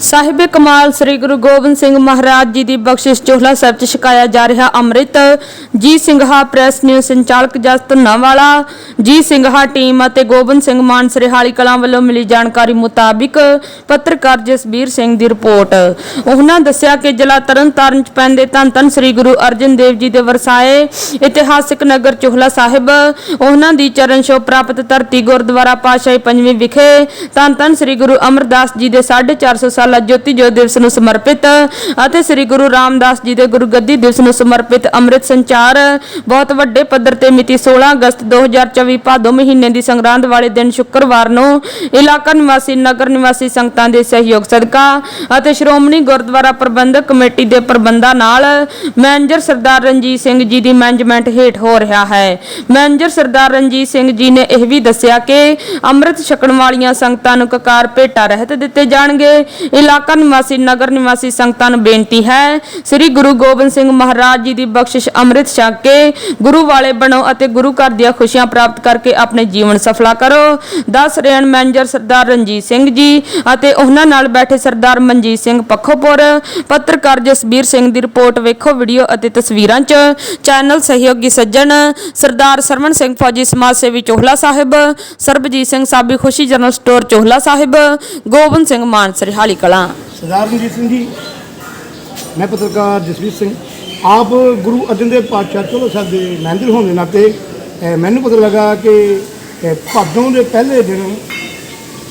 ਸਾਹਿਬ ਕਮਾਲ ਸ੍ਰੀ ਗੁਰੂ ਗੋਬਿੰਦ ਸਿੰਘ ਮਹਾਰਾਜ ਜੀ ਦੀ ਬਖਸ਼ਿਸ਼ ਚੋਹਲਾ ਸਾਹਿਬ ਚ ਛਕਾਇਆ ਜਾ ਰਿਹਾ ਅੰਮ੍ਰਿਤ। ਜੀ ਸਿੰਘਾ ਪ੍ਰੈਸ ਨਿਊਜ਼ ਸੰਚਾਲਕ ਜਸਤ ਨਾਵਾਲਾ, ਜੀ ਸਿੰਘਾ ਟੀਮ ਅਤੇ ਗੋਬਿੰਦ ਸਿੰਘ ਮਾਨ ਸਰਹਾਲੀ ਕਲਾਂ ਵੱਲੋਂ ਮਿਲੀ ਜਾਣਕਾਰੀ ਮੁਤਾਬਿਕ ਪੱਤਰਕਾਰ ਜਸਬੀਰ ਸਿੰਘ ਦੀ ਰਿਪੋਰਟ। ਉਹਨਾਂ ਦੱਸਿਆ ਕਿ ਜ਼ਿਲ੍ਹਾ ਤਰਨਤਾਰਨ ਚ ਪੈਂਦੇ ਧੰਨ ਧੰਨ ਸ੍ਰੀ ਗੁਰੂ ਅਰਜਨ ਦੇਵ ਜੀ ਦੇ ਵਰਸਾਏ ਇਤਿਹਾਸਿਕ ਨਗਰ ਚੋਹਲਾ ਸਾਹਿਬ। ਉਹਨਾਂ ਦੀ ਚਰਨ ਛੋਹ ਪ੍ਰਾਪਤ ਧਰਤੀ ਗੁਰਦੁਆਰਾ ਪਾਸ਼ਾਹੀ ਪੰਜਵੀਂ ਵਿਖੇ ਧੰਨ ਧੰਨ ਸ੍ਰੀ ਗੁਰੂ ਅਮਰਦਾਸ ਜੀ ਦੇ 450 ਸਾਲਾ ਜੋਤੀ ਜੋਤ ਦਿਵਸ ਨੂੰ ਸਮਰਪਿਤ ਅਤੇ ਸ੍ਰੀ ਗੁਰੂ ਰਾਮਦਾਸ ਜੀ ਦੇ ਗੁਰਗੱਦੀ ਦਿਵਸ ਨੂੰ ਸਮਰਪਿਤ ਅੰਮ੍ਰਿਤ ਸੰਚਾਰ ਬਹੁਤ ਵੱਡੇ ਪੱਧਰ ਤੇ ਮਿਤੀ 16 ਅਗਸਤ 2024 ਭਾਦੋ ਮਹੀਨੇ ਦੀ ਸੰਗਰਾਂਦ ਵਾਲੇ ਦਿਨ ਸ਼ੁੱਕਰਵਾਰ ਨੂੰ ਇਲਾਕਾ ਨਿਵਾਸੀ, ਨਗਰ ਨਿਵਾਸੀ ਸੰਗਤਾਂ ਦੇ ਸਹਿਯੋਗ ਸਦਕਾ ਅਤੇ ਸ਼੍ਰੋਮਣੀ ਗੁਰਦੁਆਰਾ ਪ੍ਰਬੰਧਕ ਕਮੇਟੀ ਦੇ ਪ੍ਰਬੰਧਾਂ ਨਾਲ ਮੈਨੇਜਰ ਸਰਦਾਰ ਰਣਜੀਤ ਸਿੰਘ ਜੀ ਦੀ ਮੈਨੇਜਮੈਂਟ ਹੇਠ ਹੋ ਰਿਹਾ ਹੈ। ਮੈਨੇਜਰ ਸਰਦਾਰ ਰਣਜੀਤ ਸਿੰਘ ਜੀ ਨੇ ਇਹ ਵੀ ਦੱਸਿਆ ਕਿ ਅੰਮ੍ਰਿਤ ਛਕਣ ਵਾਲੀਆਂ ਸੰਗਤਾਂ ਨੂੰ ਕਕਾਰ ਭੇਟਾ ਰਹਿਤ ਦਿੱਤੇ ਜਾਣਗੇ। ਇਲਾਕਾ ਨਿਵਾਸੀ, ਨਗਰ ਨਿਵਾਸੀ ਸੰਗਤਾਂ ਨੂੰ ਬੇਨਤੀ ਹੈ, ਸ੍ਰੀ ਗੁਰੂ ਗੋਬਿੰਦ ਸਿੰਘ ਮਹਾਰਾਜ ਜੀ ਦੀ ਬਖਸ਼ਿਸ਼ ਅੰਮ੍ਰਿਤ ਛਕ ਕੇ ਗੁਰੂ ਵਾਲੇ ਬਣੋ ਅਤੇ ਗੁਰੂ ਘਰ ਦੀਆਂ ਖੁਸ਼ੀਆਂ ਪ੍ਰਾਪਤ ਕਰਕੇ ਆਪਣੇ ਜੀਵਨ ਸਫਲਾ ਕਰੋ। ਦੱਸ ਰੇਣ ਮੈਨੇਜਰ ਸਰਦਾਰ ਰਣਜੀਤ ਸਿੰਘ ਜੀ ਅਤੇ ਉਹਨਾਂ ਨਾਲ ਬੈਠੇ ਸਰਦਾਰ ਮਨਜੀਤ ਸਿੰਘ ਪੱਖੋਪੁਰ, ਪੱਤਰਕਾਰ ਜਸਬੀਰ ਸਿੰਘ ਦੀ ਰਿਪੋਰਟ ਵੇਖੋ ਵੀਡੀਓ ਅਤੇ ਤਸਵੀਰਾਂ 'ਚ। ਚੈਨਲ ਸਹਿਯੋਗੀ ਸੱਜਣ ਸਰਦਾਰ ਸਰਵਣ ਸਿੰਘ ਫੌਜੀ ਸਮਾਜ ਸੇਵੀ ਚੋਹਲਾ ਸਾਹਿਬ, ਸਰਬਜੀਤ ਸਿੰਘ ਸਾਬੀ ਖੁਸ਼ੀ ਜਨਰਲ ਸਟੋਰ ਚੋਹਲਾ ਸਾਹਿਬ, ਗੋਬਿੰਦ ਸਿੰਘ ਮਾਨ ਸਰਹਾਲੀ ਕਲਾਂ। ਸਰਦਾਰ ਰਣਜੀਤ ਸਿੰਘ ਜੀ ਮੈਂ ਪੱਤਰਕਾਰ ਜਸਵੀਰ ਸਿੰਘ। ਆਪ ਗੁਰੂ ਅਰਜਨ ਦੇਵ ਪਾਤਸ਼ਾਹ ਚਲੋ ਸਾਹਿਬ ਦੇ ਮੈਨੇਜਰ ਹੋਣ ਦੇ ਨਾਤੇ ਅਹ, ਮੈਨੂੰ ਪਤਾ ਲੱਗਾ ਕਿ ਅਹ, ਭਾਦੋਂ ਦੇ ਪਹਿਲੇ ਦਿਨ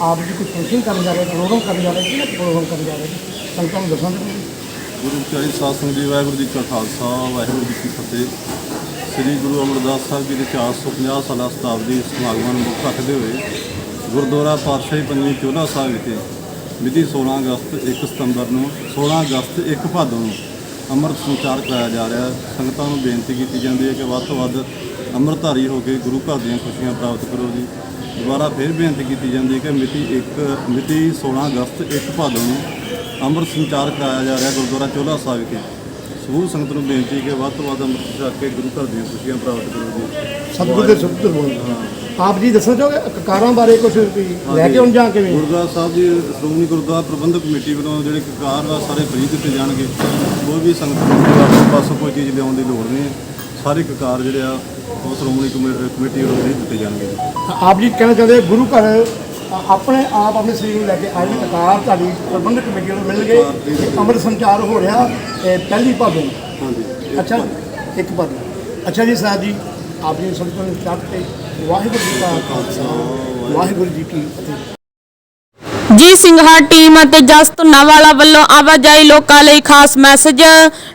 ਆਪ ਜੀ ਕੋਈ ਫੰਕਸ਼ਨ ਕਰਨ ਜਾ ਰਹੇ ਪ੍ਰੋਗਰਾਮ ਕਰਨ ਜਾ ਰਹੇ ਕਿਹੜਾ ਪ੍ਰੋਗਰਾਮ ਕਰਨ ਜਾ ਰਹੇ? ਜੀ? ਸੰਗਤਾਂ ਨੂੰ ਚਾਹੁੰਦੇ ਗੁਰੂ ਚਾਲੀ ਸਾਧ ਸੰਗਤ ਜੀ ਵਾਹਿਗੁਰੂ ਜੀ ਕਾ ਖਾਲਸਾ ਵਾਹਿਗੁਰੂ ਜੀ ਕੀ ਫਤਿਹ। ਸ੍ਰੀ ਗੁਰੂ ਅਮਰਦਾਸ ਸਾਹਿਬ ਜੀ ਦੇ 450 ਸਾਲਾ ਸ਼ਤਾਬਦੀ ਸਮਾਗਮਾਂ ਨੂੰ ਮੁੱਖ ਰੱਖਦੇ ਹੋਏ ਗੁਰਦੁਆਰਾ ਪਾਤਸ਼ਾਹੀ ਪੰਜਵੀਂ ਚੋਲਾ ਸਾਹਿਬ ਵਿਖੇ ਮਿਤੀ 16 ਅਗਸਤ 1 ਸਤੰਬਰ ਨੂੰ 16 ਅਗਸਤ 1 ਭਾਦੋਂ ਨੂੰ ਅੰਮ੍ਰਿਤ ਸੰਚਾਰ ਕਰਾਇਆ ਜਾ ਰਿਹਾ ਹੈ। ਸੰਗਤਾਂ ਨੂੰ ਬੇਨਤੀ ਕੀਤੀ ਜਾਂਦੀ ਹੈ ਕਿ ਵੱਧ ਤੋਂ ਵੱਧ ਅੰਮ੍ਰਿਤਧਾਰੀ ਹੋ ਕੇ ਗੁਰੂ ਘਰ ਦੀਆਂ ਖੁਸ਼ੀਆਂ ਪ੍ਰਾਪਤ ਕਰੋ ਜੀ। ਦੁਬਾਰਾ ਫਿਰ ਬੇਨਤੀ ਕੀਤੀ ਜਾਂਦੀ ਹੈ ਕਿ ਮਿਤੀ 1 ਮਿਤੀ 16 ਅਗਸਤ 1 ਭਾਦੋਂ ਨੂੰ ਅੰਮ੍ਰਿਤ ਸੰਚਾਰ ਕਰਾਇਆ ਜਾ ਰਿਹਾ ਗੁਰਦੁਆਰਾ ਚੋਲਾ ਸਾਹਿਬ ਵਿਖੇ। ਸਮੂਹ ਸੰਗਤ ਨੂੰ ਬੇਨਤੀ ਹੈ ਕਿ ਵੱਧ ਤੋਂ ਵੱਧ ਅੰਮ੍ਰਿਤ ਛਕ ਕੇ ਗੁਰੂ ਘਰ ਦੀਆਂ ਖੁਸ਼ੀਆਂ ਪ੍ਰਾਪਤ ਕਰੋ ਜੀ। ਸਤਿਗੁਰ ਦੇ ਸਤਿਗੁਰ ਬੋਲ ਆਪ ਜੀ ਦੱਸਣਾ ਚਾਹੋਗੇ? ਕਕਾਰਾਂ ਬਾਰੇ ਕੁਝ ਲੈ ਕੇ ਆਉਣ ਜਾਂ ਕਿਵੇਂ? ਗੁਰਦੁਆਰਾ ਸਾਹਿਬ ਦੀ ਸ਼੍ਰੋਮਣੀ ਗੁਰਦੁਆਰਾ ਪ੍ਰਬੰਧਕ ਕਮੇਟੀ ਵੱਲੋਂ ਜਿਹੜੇ ਕਕਾਰ ਵਾ ਸਾਰੇ ਫ੍ਰੀ ਦਿੱਤੇ ਜਾਣਗੇ। ਕੋਈ ਵੀ ਸੰਗਤ ਨੂੰ ਪਾਸੋਂ ਕੋਈ ਚੀਜ਼ ਲਿਆਉਣ ਦੀ ਲੋੜ ਨਹੀਂ ਹੈ। ਸਾਰੇ ਕਕਾਰ ਜਿਹੜੇ ਆ ਉਹ ਸ਼੍ਰੋਮਣੀ ਕਮੇ- ਕਮੇਟੀ ਵੱਲੋਂ ਫ੍ਰੀ ਦਿੱਤੇ ਜਾਣਗੇ ਜੀ। ਆਪ ਜੀ ਕਹਿਣਾ ਚਾਹੁੰਦੇ ਗੁਰੂ ਘਰ ਆਪਣੇ ਆਪ ਆਪਣੇ ਸਰੀਰ ਨੂੰ ਲੈ ਕੇ ਆਏ ਕਕਾਰ ਤੁਹਾਡੀ ਪ੍ਰਬੰਧਕ ਕਮੇਟੀ ਨੂੰ ਮਿਲ ਗਏ ਅੰਮ੍ਰਿਤ ਸੰਚਾਰ ਹੋ ਰਿਹਾ ਪਹਿਲੀ ਭਾਦੋਂ ਹਾਂਜੀ ਅੱਛਾ ਇੱਕ ਪਦ ਅੱਛਾ ਜੀ ਸਾਹਿਬ ਜੀ ਆਪ ਜੀ ਚੱਕ ਤੇ ਵਾਹਿਗੁਰੂ ਜੀ ਕਾ ਖਾਲਸਾ, ਵਾਹਿਗੁਰੂ ਜੀ ਕੀ ਫਤਿਹ। ਜੀ ਸਿੰਘਾ ਟੀਮ ਅਤੇ ਜਸ ਧੁੰਨਾ ਵਾਲਾ ਵੱਲੋਂ ਆਵਾਜਾਈ ਲੋਕਾਂ ਲਈ ਖਾਸ ਮੈਸੇਜ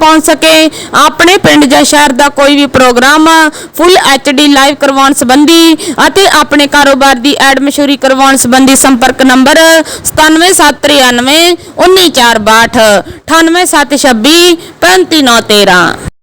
ਪਹੁੰਚ ਸਕੇ। ਆਪਣੇ ਪਿੰਡ ਜਾਂ ਸ਼ਹਿਰ ਦਾ ਕੋਈ ਵੀ ਪ੍ਰੋਗਰਾਮ ਫੁੱਲ ਐਚਡੀ ਲਾਈਵ ਕਰਵਾਉਣ ਸੰਬੰਧੀ ਅਤੇ ਆਪਣੇ ਕਾਰੋਬਾਰ ਦੀ ਐਡ ਮਸ਼ਹੂਰੀ ਕਰਵਾਉਣ ਸੰਬੰਧੀ ਸੰਪਰਕ ਨੰਬਰ 97793 19462 98726 35913